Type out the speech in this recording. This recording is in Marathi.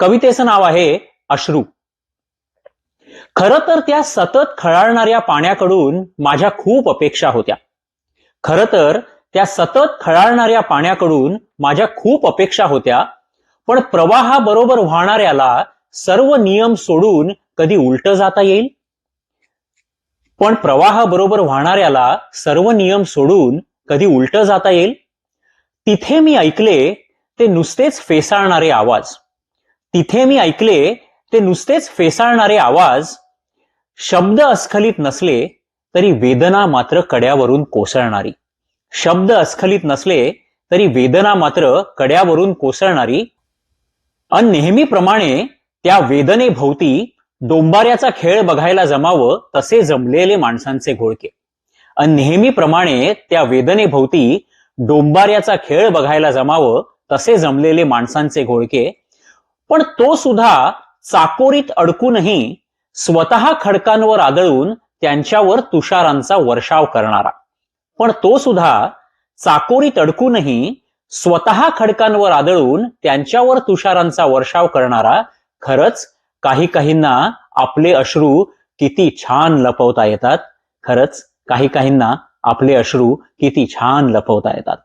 कवितेचं नाव आहे अश्रू. खर तर त्या सतत खळाळणाऱ्या पाण्याकडून माझ्या खूप अपेक्षा होत्या. खर तर त्या सतत खळाळणाऱ्या पाण्याकडून माझ्या खूप अपेक्षा होत्या पण प्रवाहाबरोबर वाहणाऱ्याला सर्व नियम सोडून कधी उलट जाता येईल? पण प्रवाहाबरोबर वाहणाऱ्याला सर्व नियम सोडून कधी उलट जाता येईल? तिथे मी ऐकले ते नुसतेच फेसाळणारे आवाज. तिथे मी ऐकले ते नुसतेच फेसाळणारे आवाज शब्द अस्खलित नसले तरी वेदना मात्र कड्यावरून कोसळणारी. शब्द अस्खलित नसले तरी वेदना मात्र कड्यावरून कोसळणारी. अन नेहमीप्रमाणे त्या वेदनेभोवती डोंबाऱ्याचा खेळ बघायला जमावं तसे जमलेले माणसांचे घोळके. अन नेहमीप्रमाणे त्या वेदनेभोवती डोंबाऱ्याचा खेळ बघायला जमावं तसे जमलेले माणसांचे घोळके पण तो सुद्धा चाकोरीत अडकूनही स्वतः खडकांवर आदळून त्यांच्यावर तुषारांचा वर्षाव करणारा. पण तो सुद्धा चाकोरीत अडकूनही स्वतः खडकांवर आदळून त्यांच्यावर तुषारांचा वर्षाव करणारा खरंच काही काहींना आपले अश्रू किती छान लपवता येतात. खरंच काही काहींना आपले अश्रू किती छान लपवता येतात.